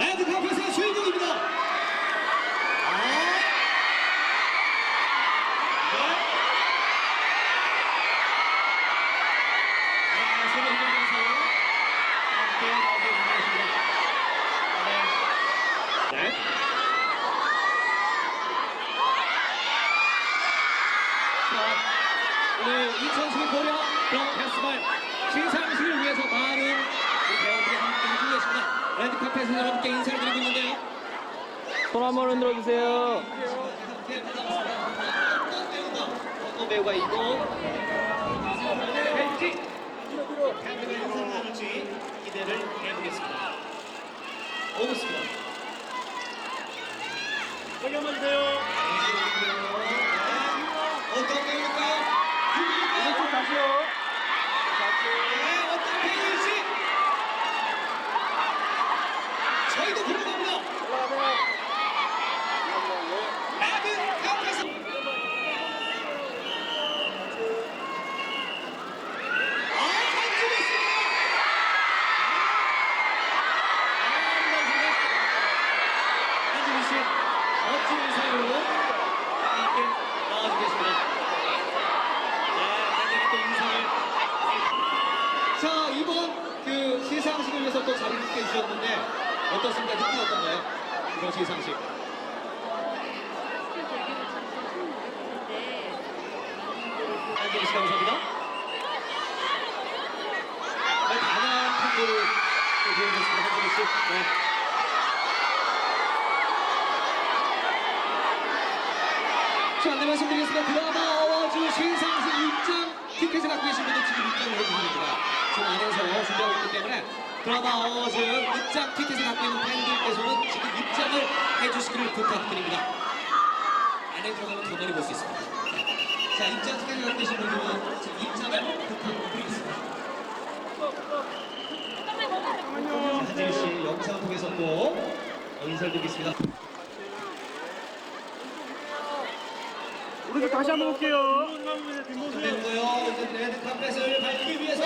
레드 카펫의 주인공입니다. 아. 네. 네, 오늘 2012 고려 브라운 페스티벌 레드카펫에서 여러분께 인사를 드리고 있는데요. 손 한 번 흔들어 주세요. 어떤 배우가, 있고, 인사를 나눌지 기대를 해보겠습니다. 여기 한번 주세요. 어떤 배우일까요? 누구일까요? 좀 다시요. 네, 어떤 배우일지 저희도 궁금합니다. 레드 카펫에서 아, 간지했습니다. 한지민 씨, 멋진 인사로 함께 나와주고 계십니다. 네, 팬들이 또 인사를. 자, 이번 그 시상식을 위해서 또 자리를 함께 주셨는데 어떻습니까? 느낌이 어떤가요? 이번 시상식. 감사합니다. 네, 다양한 팬들을 또 보여주셨습니다. 한지민 씨. 네. 자, 안내 말씀드리겠습니다. 드라마 어워즈 시상식 입장 티켓을 갖고 계신 분들 지금 입장을 해주시면 됩니다. 지금 안에서 준비하고 있기 때문에 드라마 어워즈 입장 티켓을 갖고 있는 팬들께서는 지금 입장을 해주시기를 부탁드립니다. 안에 들어가면 경험해 볼수 있습니다. 자, 입장 티켓을 갖고 계신 분들은 지금 입장을 부탁드리겠습니다. 한재희 씨 영상을 통해서 또 인사를 드리겠습니다. 우리도 다시 한번 볼게요. 준비되고요. 이제 레드 카펫을 밟기 위해서.